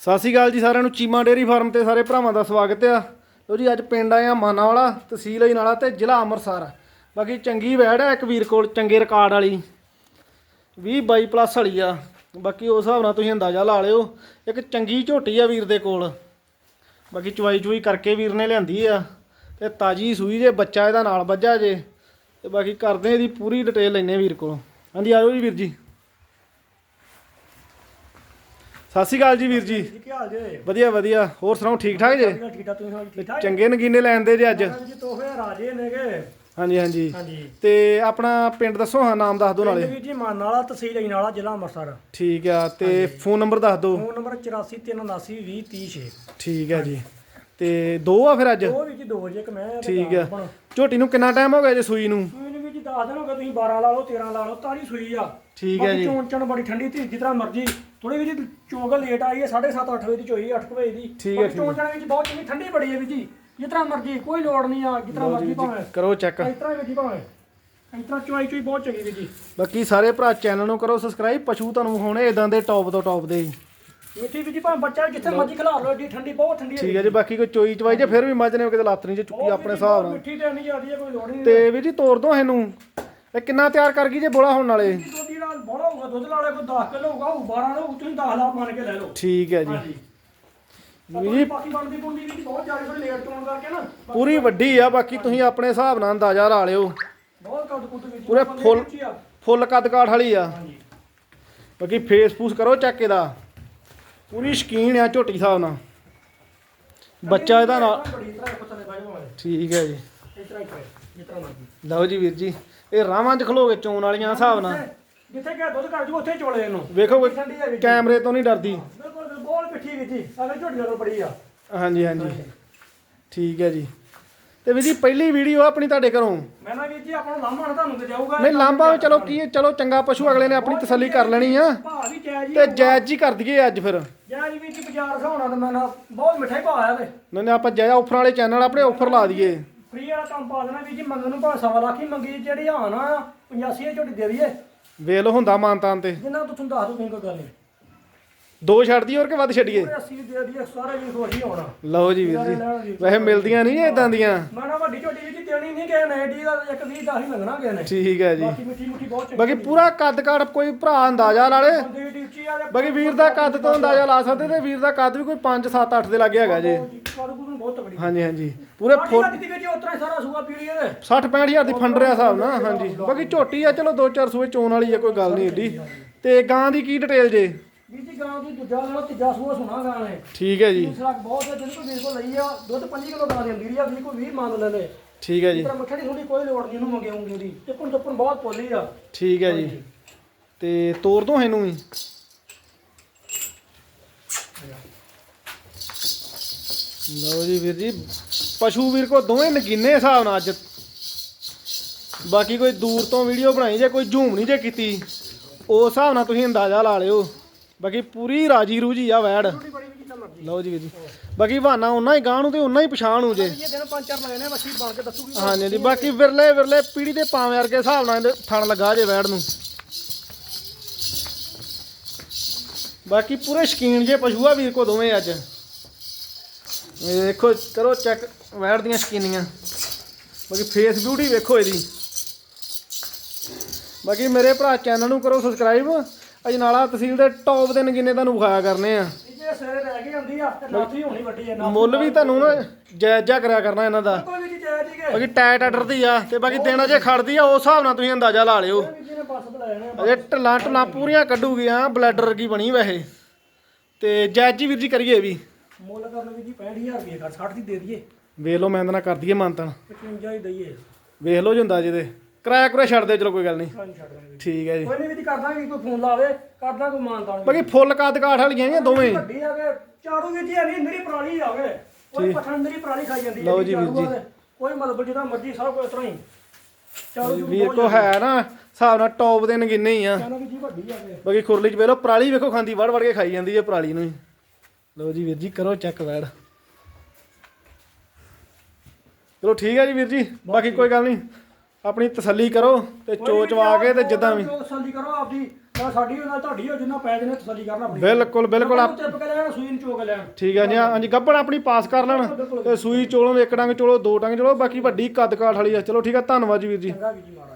ਸਤਿ ਸ਼੍ਰੀ ਅਕਾਲ ਜੀ ਸਾਰਿਆਂ ਨੂੰ, ਚੀਮਾ ਡੇਅਰੀ ਫਾਰਮ ਤੇ ਸਾਰੇ ਭਰਾਵਾਂ ਦਾ ਸਵਾਗਤ ਆ। ਲੋ ਜੀ, ਅੱਜ ਪਿੰਡ ਆਏ ਆ ਮਾਨਾਵਾਲਾ, ਤਹਿਸੀਲ ਅਜਨਾਲਾ ਤੇ ਜ਼ਿਲ੍ਹਾ ਅੰਮ੍ਰਿਤਸਰ। ਬਾਕੀ ਚੰਗੀ ਵੈੜ ਆ ਇੱਕ ਵੀਰ ਕੋਲ, ਚੰਗੇ ਰਿਕਾਰਡ ਵਾਲੀ। 20 22 ਪਲੱਸ ਵਾਲੀ ਆ। ਬਾਕੀ ਉਸ ਹਿਸਾਬ ਨਾਲ ਤੁਸੀਂ ਅੰਦਾਜ਼ਾ ਲਾ ਲਿਓ, ਇੱਕ ਚੰਗੀ ਝੋਟੀ ਆ ਵੀਰ ਦੇ ਕੋਲ। ਬਾਕੀ ਚਵਾਈ ਚੁਈ ਕਰਕੇ ਵੀਰ ਨੇ ਲਿਆਂਦੀ ਆ, ਤੇ ਤਾਜੀ ਸੂਈ ਜੇ, ਬੱਚਾ ਇਹਦਾ ਨਾਲ ਵੱਜਾ ਜੇ। ਤੇ ਬਾਕੀ ਕਰਦੇ ਇਹਦੀ ਪੂਰੀ ਡਿਟੇਲ ਲੈਨੇ ਵੀਰ ਕੋਲ। ਹਾਂਜੀ ਆਜੋ ਜੀ ਵੀਰ ਜੀ। ਸਤਿ ਸ਼੍ਰੀ ਅਕਾਲ ਜੀ ਵੀਰ ਜੀ। ਕੀ ਹਾਲ ਜੇ? ਵਧੀਆ ਵਧੀਆ। ਹੋਰ ਸੁਣਾਓ ਠੀਕ ਠਾਕ ਜੇ? ਠੀਕ ਠਾਕ ਤੁਸੀਂ ਠੀਕ ਠਾਕ? ਚੰਗੇ ਨਗੀਨੇ ਲੈਂਦੇ ਜੇ ਅੱਜ। ਜੀ ਤੋਹਫੇ ਰਾਜੇ ਨੇਗੇ ਹਾਂਜੀ ਹਾਂਜੀ। ਤੇ ਆਪਣਾ ਪਿੰਡ ਦੱਸੋ ਹਾਂ ਨਾਮ ਦੱਸ ਦਿਓ ਨਾਲੇ। ਜੀ ਮਾਨ ਵਾਲਾ ਤਹਿਸੀਲ ਅਜਨਾਲਾ ਜ਼ਿਲ੍ਹਾ ਅੰਮ੍ਰਿਤਸਰ। ਠੀਕ ਆ ਤੇ ਫੋਨ ਨੰਬਰ ਦੱਸ ਦਿਓ। ਫੋਨ ਨੰਬਰ 8437792036 ਠੀਕ ਹੈ ਜੀ। ਤੇ ਦੋ ਆ ਫਿਰ ਅੱਜ? ਉਹ ਵੀ ਜੀ ਦੋ ਜੇ ਇੱਕ ਮੈਂ ਠੀਕ ਆ। ਝੋਟੀ ਨੂੰ ਕਿੰਨਾ ਟਾਈਮ ਹੋ ਗਿਆ ਜੇ ਸੂਈ ਨੂੰ? ਸੂਈ ਨੂੰ ਵੀ ਜੀ ਦੱਸ ਦਿਨ ਹੋ ਗਏ ਤੁਸੀਂ 12 ਲਾ ਲਓ 13 ਲਾ ਲਓ ਤਾਰੀ ਸੂਈ ਆ। ਠੀਕ ਹੈ ਜੀ। ਚੋਣ ਚਣ ਬੜੀ ਠੰਡੀ ਧੀ ਤਰ੍ਹਾਂ ਮਰਜ਼ੀ। ਥੋੜੀ ਵੀ ਜੀ ਚੋਗ ਲੇਟ ਆਈ ਹੈ 7:30 8 ਵਜੇ ਦੀ ਚੋਈ 8 ਵਜੇ ਦੀ। ਠੀਕ ਹੈ, ਚੋਣ ਚਣ ਵਿੱਚ ਬਹੁਤ ਚੰਗੀ ਠੰਡੀ ਬੜੀ ਹੈ ਵੀ ਜੀ। ਤਰ੍ਹਾਂ ਮਰਜ਼ੀ ਕੋਈ ਲੋੜ ਨਹੀਂ ਆ ਤਰ੍ਹਾਂ ਮਰਜ਼ੀ ਭਾਵੇਂ। ਕਰੋ ਚੈੱਕ। ਇਸ ਤਰ੍ਹਾਂ ਵੀ ਜੀ ਭਾਵੇਂ। ਇਸ ਤਰ੍ਹਾਂ ਚੋਈ ਚੋਈ ਬਹੁਤ ਚੰਗੀ ਵੀ ਜੀ। ਬਾਕੀ ਸਾਰੇ ਭਰਾ ਚੈਨਲ ਨੂੰ ਕਰੋ ਸਬਸਕ੍ਰਾਈਬ ਪਸ਼ੂ ਤੁਹਾਨੂੰ ਵਿਖਾਉਣੇ ਇਦਾਂ ਦੇ ਟੌਪ ਤੋਂ ਟੌਪ ਦੇ। ਮਿੱਠੀ ਵੀ ਜੀ ਭਾਵੇਂ ਬੱਚਾ ਜਿੱਥੇ ਮਰਜ਼ੀ ਖਿਲਾ ਲਓ ਏਡੀ ਠੰਡੀ ਬਹੁਤ ਠੰਡੀ ਠੀਕ ਹੈ ਜੀ ਬਾਕੀ ਕੋਈ ਚੋਈ ਚਵਾਈ ਜੇ ਫਿਰ ਵੀ ਮੱਝ ਨੇ ਕਿਤੇ ਲੱਤ ਨਹੀਂ ਜੇ ਚੁੱਕੀ ਆਪਣੇ ਹਿਸਾਬ ਨਾਲ। ਮਿੱਠੀ ਤੇ ਨਹੀਂ ਜਾਂਦੀ ਹੈ ਕੋਈ ਲੋੜ ਨਹੀਂ ਤੇ ਵੀਰ ਜੀ ਤੋਰ ਦੋ ਇਹਨੂੰ। ਇਹ ਕਿੰਨਾ ਤਿਆਰ ਕਰ ਗਈ ਜੇ ਬੋਲਾ ਹੋਣ ਵਾਲੇ? ਦੁੱਧ ਨਾਲ ਬੜਾ ਹੋਊਗਾ ਦੁੱਧ ਨਾਲੇ ਕੋਈ 10 ਕਿਲੋ ਹੋਊਗਾ ਉਹ 12 ਲਓ ਤੁਸੀਂ 10 ਲਾ ਮੰਨ ਕੇ ਲੈ ਲਓ। ਠੀਕ ਹੈ ਜੀ। ਵੀ ਬਾਕੀ ਬਣਦੀ ਬੁੰਦੀ ਵੀ ਬਹੁਤ ਜ਼ਿਆਦਾ ਕੋਈ ਲੇਟ ਚੋਣ ਕਰਕੇ ਨਾ। ਪੂਰੀ ਵੱਡੀ ਆ ਬਾਕੀ ਤੁਸੀਂ ਆਪਣੇ ਹਿਸਾਬ ਨਾਲ ਅੰਦਾਜ਼ਾ ਲਾ ਲਿਓ। ਬਹੁਤ ਕੱਦ ਕੁੱਦ ਵਿੱਚ ਪੂਰੇ ਫੁੱਲ-। ਫੁੱਲ ਕੱਦ ਕਾਠ ਵਾਲੀ ਆ। ਹਾਂਜੀ। ਬਾਕੀ ਫੇਸ ਫੂਸ ਕਰੋ ਚੱਕ ਇਹਦਾ। ਪੂਰੀ ਸ਼ਕੀਨ ਆ ਝੋਟੀ ਹਿਸਾਬ ਨਾਲ। ਬੱਚਾ ਇਹਦਾ ਨਾਲ ਠੀਕ ਹੈ ਜੀ। ਕਰੇ, ਲਓ ਜੀ ਵੀਰ ਜੀ ਇਹ ਰਾਵਾਂ 'ਚ ਖਲੋਗੇ ਚੋਣ ਵਾਲੀਆਂ ਹਿਸਾਬ ਨਾਲ। ਜਿੱਥੇ ਕਿ ਦੁੱਧ ਕੱਢ ਜੂ ਉੱਥੇ ਚੋਲੇ ਇਹਨੂੰ। ਵੇਖੋ। ਕੈਮਰੇ ਤੋਂ ਨਹੀਂ ਡਰਦੀ। ਬਿਲਕੁਲ ਬਹੁਤ ਮਿੱਠੀ ਵੀ ਜੀ। ਅਗਰ ਝੋਟੀ ਨਾਲ ਬੜੀ ਆ। ਹਾਂਜੀ ਹਾਂਜੀ। ਠੀਕ ਹੈ ਜੀ। ਤੇ ਵੀਰ ਜੀ ਪਹਿਲੀ ਵੀਡੀਓ ਆਪਣੀ ਤੁਹਾਡੇ ਘਰੋਂ। ਮੈਂ ਨਾ ਵੀਰ ਜੀ ਆਪਾਂ ਨੂੰ ਲਾਮਾ ਨਾ ਤੁਹਾਨੂੰ ਤੇ ਜਾਊਗਾ। ਨਹੀਂ ਵੀ ਚਲੋ ਕੀ ਚਲੋ ਚੰਗਾ ਪਸ਼ੂ ਅਗਲੇ ਨੇ ਆਪਣੀ ਤਸੱਲੀ ਕਰ ਲੈਣੀ ਆ। ਤੇ ਜਾਇਜ਼ ਜੀ ਕਰ ਦਈਏ ਅੱਜ ਫਿਰ। ਜਾਇਜ਼ ਵੀ ਜੀ ਬਾਜ਼ਾਰ ਹਿਸਾਬ ਨਾਲ ਤਾਂ ਮੈਂ ਨਾ ਬਹੁਤ ਮਿੱਠਾ ਹੀ ਭਾਅ ਆ ਤੇ ਨਹੀਂ ਨਹੀਂ ਆਪਾਂ ਜਾਇਜ਼ ਆਫਰ ਵਾਲੇ ਚੈਨਲ ਆਪਣੇ ਆਫਰ ਲਾ ਦਈਏ। ਫ੍ਰੀ ਵਾਲਾ ਕੰਮ ਪਾ ਦੇਣਾ ਵੀ ਜੀ ਮੰਗਣ ਨੂੰ ਭਾਵੇਂ ਸਵਾ ਲੱਖ ਹੀ ਮੰਗੀ ਜਿਹੜੀ ਹਾਂ ਨਾ 85 ਦੀ ਝੋਟੀ ਦੇ ਦਈਏ। ਵੇਖ ਲਓ ਹੁੰਦਾ ਮਾਨਤਾਨ ਤੇ। ਜਿੰਨਾ ਤੂੰ ਤੁਹਾਨੂੰ ਦੱਸ ਦੂੰ ਕੋਈ ਗੱਲ ਨਹੀਂ ਦੋ ਛੱਡ ਦਈਏ ਹੋਰ ਕਿ ਵੱਧ ਛੱਡੀਏ? ਪੂਰੇ 80 ਦੇ ਦਈਏ ਸਾਰੇ ਵੀ ਖੁਸ਼ ਹੋਣਾ ਲਓ ਜੀ ਵੀਰ ਜੀ ਵੈਸੇ ਮਿਲਦੀਆਂ ਨਹੀਂ ਇਦਾਂ ਦੀਆਂ। ਮੈਂ ਨਾ ਵੱਡੀ ਝੋਟੀ ਵੀ ਜੀ ਦੇਣੀ ਨਹੀਂ ਗਏ ਨੇ ਡੀ ਦਾ ਇੱਕ 20 10 ਹੀ ਮੰਗਣਾ ਗਏ ਨੇ। ਠੀਕ ਹੈ ਜੀ। ਬਾਕੀ ਮਿੱਠੀ ਮੁੱਠੀ ਬਹੁਤ ਚੰਗੀ ਬਾਕੀ ਪੂਰਾ ਕੱਦ ਕਾੜ ਕੋਈ ਭਰਾ ਅੰਦਾਜ਼ਾ ਲਾ ਬਾਕੀ ਵੀਰ ਦਾ ਕੱਦ ਤੋਂ ਅੰਦਾਜ਼ਾ ਲਾ ਸਕਦੇ ਤੇ ਵੀਰ ਦਾ ਕੱਦ ਵੀ ਕੋਈ 5 7 8 ਦੇ ਲੱਗੇ ਹੈਗਾ ਜੇ। ਕਾਰੂ ਨੂੰ ਬਹੁਤ ਤਕੜੀ ਹਾਂਜੀ ਹਾਂਜੀ। ਪੂਰੇ ਫੁੱਲ ਦੀ ਵਿੱਚ ਉਤਰਾ ਹੀ ਸਾਰਾ ਸੂਆ ਪੀੜੀ ਇਹਦੇ 60 65 ਹਜ਼ਾਰ ਦੀ ਫੰਡ ਰਿਆ ਹਿਸਾਬ ਨਾਲ ਹਾਂਜੀ। ਬਾਕੀ ਝੋਟੀ ਆ ਚਲੋ 2-4 ਸੂਏ ਚੋਣ ਵਾਲੀ ਆ ਕੋਈ ਗੱਲ ਨਹੀਂ ਏਡੀ। ਤੇ ਗਾਂ ਦੀ ਕੀ ਡਿਟੇਲ ਜੇ? ਵੀਰ ਜੀ ਗਾਂ ਦੀ ਦੂਜਾ ਲੈਣਾ ਤੀਜਾ ਸੂਆ ਸੁਣਾ ਗਾਂ ਨੇ ਠੀਕ ਹੈ ਜੀ। ਦੂਸਰਾ ਬਹੁਤ ਹੈ ਜਿਹਦੇ ਕੋਲ ਵੀਰ ਕੋਲ ਲਈ ਆ ਦੁੱਧ 5 ਕਿਲੋ ਗਾਂ ਦੀ ਅੰਦੀ ਆ ਵੀਰ ਕੋਲ 20 ਮੰਨ ਲੈਂਦੇ। ਠੀਕ ਹੈ ਜੀ। ਤੇਰਾ ਮੱਠੜੀ ਥੋੜੀ ਕੋਈ ਲੋੜ ਨਹੀਂ ਇਹਨੂੰ ਮੰਗੇਉਂਗੀ ਉਹਦੀ। ਚੱਪਣ ਚੱਪਣ ਬਹੁਤ ਪੋਲੀ ਆ। ਠੀਕ ਹੈ ਜੀ। ਤੇ ਤੋਰ ਦੋ ਇਹਨੂੰ ਵੀ। ਲਓ ਜੀ ਵੀਰ ਜੀ ਪਸ਼ੂ ਵੀਰ ਕੋ ਦੋਵੇਂ ਨਗੀਨੇ ਹਿਸਾਬ ਨਾਲ ਅੱਜ। ਬਾਕੀ ਕੋਈ ਦੂਰ ਤੋਂ ਵੀਡੀਓ ਬਣਾਈ ਜੇ ਕੋਈ ਝੂਮ ਨਹੀਂ ਜੇ ਕੀਤੀ ਉਸ ਹਿਸਾਬ ਨਾਲ ਤੁਸੀਂ ਅੰਦਾਜ਼ਾ ਲਾ ਲਿਓ। ਬਾਕੀ ਪੂਰੀ ਰਾਜੀ ਰੂਜੀ ਆ ਵੈੜ। ਲਓ ਜੀ ਵੀਰ ਜੀ ਬਾਕੀ ਬਹਾਨਾ ਉਹਨਾਂ ਹੀ ਗਾਂ ਨੂੰ ਤੇ ਉਹਨਾਂ ਹੀ ਪਛਾਣ ਹੋ ਜੇ। ਇਹ ਦਿਨ ਪੰਜ ਚਾਰ ਲਾਏ ਨੇ ਮੱਛੀ ਬਣ ਕੇ ਦੱਸੂਗੀ। ਹਾਂਜੀ ਜੀ ਬਾਕੀ ਵਿਰਲੇ ਵਿਰਲੇ ਪੀੜੀ ਦੇ ਪਾਵੇਂ ਵਰਗੇ ਹਿਸਾਬ ਨਾਲ ਥਣ ਲੱਗਾ ਜੇ ਵੈੜ ਨੂੰ। ਬਾਕੀ ਪੂਰੇ ਸ਼ਕੀਨ ਜੇ ਪਸ਼ੂ ਆ ਵੀਰ ਕੋ ਦੋਵੇਂ ਅੱਜ। ਇਹ ਦੇਖੋ ਕਰੋ ਚੈੱਕ ਵੈੜ ਦੀਆਂ ਸ਼ਕੀਨੀਆਂ। ਬਾਕੀ ਫੇਸ ਬਿਊਟੀ ਵੇਖੋ ਇਹਦੀ। ਬਾਕੀ ਮੇਰੇ ਭਰਾ ਚੈਨਲ ਨੂੰ ਕਰੋ ਸਬਸਕ੍ਰਾਈਬ ਅਜਨਾਲਾ ਤਹਿਸੀਲ ਦੇ ਟੌਪ ਦੇ ਨਗੀਨੇ ਤੁਹਾਨੂੰ ਵਿਖਾਇਆ ਕਰਨੇ ਆ। ਜੇ ਸਿਰੇ ਰਹਿ ਗਈ ਹੁੰਦੀ ਆ ਤੇ ਨਾਥੀ ਹੋਣੀ ਵੱਡੀ ਹੈ ਨਾਥੀ ਮੁੱਲ ਵੀ ਤੁਹਾਨੂੰ ਨਾ ਜਾਇਜ਼ ਕਰਿਆ ਕਰਨਾ ਇਹਨਾਂ ਦਾ। ਕੋਈ ਵੀ ਜੀ ਜਾਇਜ਼ ਹੀ ਬਾਕੀ ਟਾਇਟ ਆਰਡਰ ਦੀ ਆ ਤੇ ਬਾਕੀ ਦੇਣਾ ਜੇ ਖੜਦੀ ਆ ਉਸ ਹਿਸਾਬ ਨਾਲ ਤੁਸੀਂ ਅੰਦਾਜ਼ਾ ਲਾ ਲਿਓ। ਵੀ ਜੀ ਨੇ ਪਾਸ ਬੁਲਾਏ ਨੇ ਅਜੇ ਢਲਾਂ ਢਲਾਂ ਪੂਰੀਆਂ ਕੱਢੂਗੀ ਆ ਬਲੈਡਰ ਵਰਗੀ ਬਣੀ ਵੈਸੇ। ਤੇ ਜੈਜੀ ਵੀਰ ਜੀ ਕਰੀਏ ਇਹ ਵੀ। ਮੁੱਲ ਕਰ ਲਓ ਜੀ 65000 ਰੁਪਏ ਕਰ 60 ਦੀ ਦੇ ਦਈਏ। ਵੇਖ ਲਓ ਮੈਂ ਇਹਦੇ ਨਾਲ ਕਰ ਦਈਏ ਮਾਨਤਨ। 55 ਹੀ ਦਈਏ। ਵੇਖ ਲਓ ਜਿੰਦਾ ਜਿਹਦੇ ਕਿਰਾਇਆ ਕੁਰਾ ਛੱਡ ਦਿਓ ਚਲੋ ਕੋਈ ਗੱਲ ਨਹੀਂ। ਹਾਂਜੀ ਛੱਡ ਦਾਂਗੇ ਠੀਕ ਹੈ ਜੀ। ਕੋਈ ਨਹੀਂ ਵੀ ਜੀ ਕਰ ਦਾਂਗੇ ਕੋਈ ਫੋਨ ਲਾਵੇ ਕਰ ਦਾਂ ਕੋਈ ਮਾਨਤਾ ਨਹੀਂ ਬਾਕੀ ਫੁੱਲ ਕੱਦ ਕਾਠ ਵਾਲੀਆਂ ਇਹ ਦੋਵੇਂ ਵੱਡੀ ਆ ਕੇ ਚਾੜੂ ਵੀ ਜੀ ਨਹੀਂ ਮੇਰੀ ਪ੍ਰਾਲੀ ਆ ਗਏ ਕੋਈ ਪਠਾਨ ਮੇਰੀ ਪ੍ਰਾਲੀ ਖਾਈ ਜਾਂਦੀ ਲਓ ਜੀ ਵੀਰ ਤੇ ਕੋਈ ਮਤਲਬ ਜਿਹਦਾ ਮਰਜ਼ੀ ਸਭ ਕੁਝ ਇਸ ਤਰ੍ਹਾਂ ਹੀ। ਚਾੜੂ ਜੀ ਵੀਰ ਕੋ ਹੈ ਨਾ ਹਿਸਾਬ ਨਾਲ ਟੌਪ ਦੇ ਨਗਿਨੇ ਹੀ ਆ। ਕਹਿੰਦਾ ਵੀ ਜੀ ਵੱਡੀ ਆ ਗਏ ਬਾਕੀ ਖੁਰਲੀ ਚ ਵੇਖ ਲਓ ਪਰਾਲੀ ਵੇਖੋ ਖਾਂਦੀ ਵੜ ਵੜ ਕੇ ਖਾਈ ਜਾਂਦੀ ਹੈ ਪਰਾਲੀ ਨੂੰ ਹੀ। ਲਓ ਜੀ ਵੀਰ ਜੀ ਕਰੋ ਚੈੱਕ ਵੈੜ। ਚਲੋ ਠੀਕ ਹੈ ਜੀ ਵੀਰ ਜੀ ਬਾਕੀ ਕੋਈ ਗੱਲ ਨਹੀਂ। ਆਪਣੀ ਤਸੱਲੀ ਕਰੋ ਤੇ ਚੋਚਵਾ ਕੇ ਤੇ ਜਿੱਦਾਂ ਵੀ। ਤਸੱਲੀ ਕਰੋ ਆਪਦੀ ਤਾਂ ਸਾਡੀ ਉਹਨਾਂ ਤੁਹਾਡੀ ਹੋ ਜਿੰਨਾ ਪੈ ਜਨੇ ਤਸੱਲੀ ਕਰਨ ਆਪਣੀ। ਬਿਲਕੁਲ ਬਿਲਕੁਲ ਆਪ- ਟਿਪ ਕੇ ਲੈਣ ਸੂਈ ਨੂੰ ਚੋਗ ਲੈਣ। ਠੀਕ ਹੈ ਜੀ ਹਾਂਜੀ ਗੱਬੜ ਆਪਣੀ ਪਾਸ ਕਰ ਲੈਣ ਤੇ ਸੂਈ ਚੋਲੋਂ ਇੱਕ ਡੰਗ ਚੋਲੋ ਦੋ ਡੰਗ ਚੋਲੋ ਬਾਕੀ ਵੱਡੀ ਕੱਦ ਕਾਠ ਵਾਲੀ ਆ। ਚਲੋ ਠੀਕ ਹੈ ਧੰਨਵਾਦ ਜੀ ਵੀਰ ਜੀ। ਚੰਗਾ ਵੀ ਜੀ ਮਹਾਰਾਜ